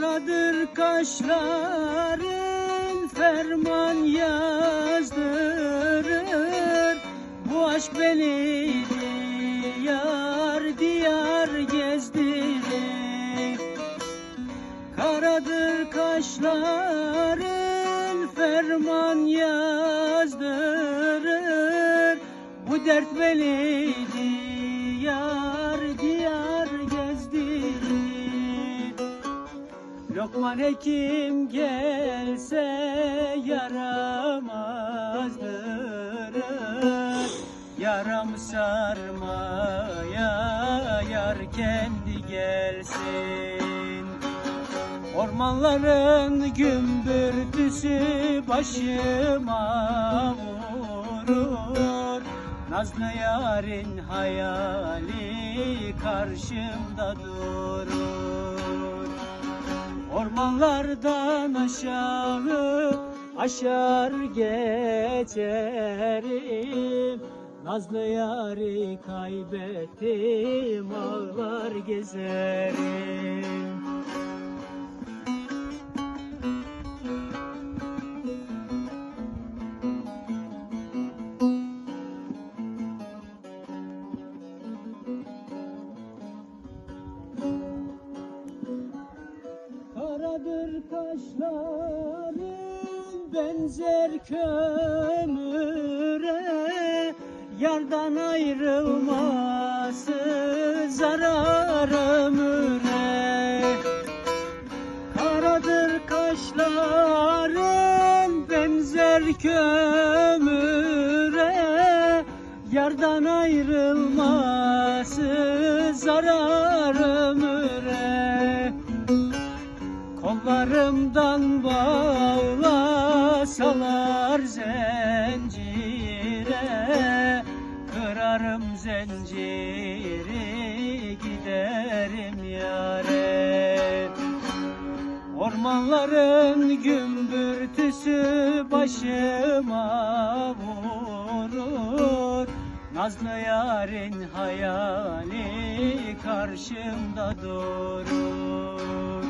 Karadır kaşların ferman yazdırır. Bu aşk beni diyar diyar gezdirir. Karadır kaşların ferman yazdırır. Bu dert beni diyar Lokman hekim gelse yaramazdır. Yaram sarmaya yar kendi gelsin. Ormanların gümbürtüsü başıma vurur. Nazlı yarın hayali karşımda durur Ormanlardan aşağı aşar geçerim. Nazlı yarı kaybettim ağlar gezerim kaşların benzer kömüre Yardan ayrılması zarar ömüre. Karadır kaşların benzer kömüre Yardan ayrılması zarar Kollarımdan bağlasalar zincire Kırarım zinciri giderim yare. Ormanların gümbürtüsü başıma vurur. Nazlı yarın hayali karşımda durur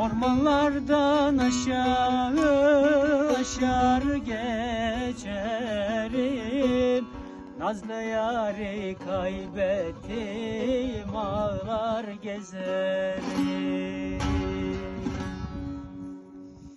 Ormanlardan aşağı aşar geçerim. Nazlı yarı kaybettim ağlar gezerim